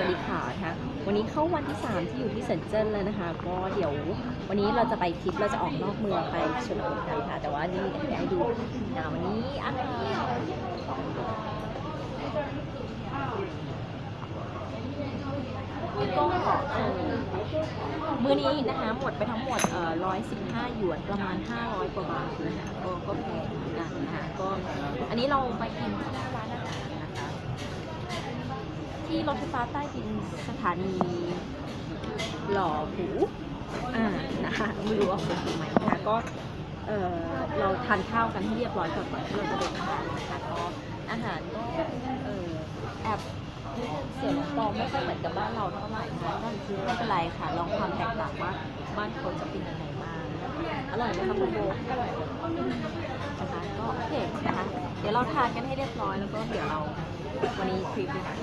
วัสดีค่ะนะคะวันนี้เข้าวันที่ 3 ที่อยู่ที่เซินเจิ้นแล้วนะคะ ก็เดี๋ยววันนี้เราจะไปทริปเราจะออกนอกเมืองไปชลบุรีกันค่ะ แต่ว่านี่เดี๋ยวให้ดูนะวันนี้อันนี้ก็เอ่อมื้อนี้นะคะหมดไปทั้งหมดเอ่อ115 หยวนประมาณ 500 กว่าบาทนะคะก็ก็แพงเหมือนกันนะคะก็อันนี้เราไปกินที่ร้านอาหารนะคะ ที่รถไฟฟ้าใต้ดินสถานีหล่อหูอ่านะคะไม่รู้ว่าคนถูกไหมนะคะก็เออเราทานข้าวกันให้เรียบร้อยก่อนก่อนที่เราจะเดินทางนะคะก็อาหารก็เออแอบเสียงตองไม่ค่อยเหมือนกับบ้านเราเท่าไหร่นะนั่นคือไม่เป็นไรค่ะลองความแตกต่างว่าบ้านเขาจะเป็นยังไงบ้างอร่อยไหมคะคุณโบอร่อยนะคะก็โอเคนะคะเดี๋ยวเราทานกันให้เรียบร้อยแล้วก็เดี๋ยวเราวันนี้ทริปนะคะ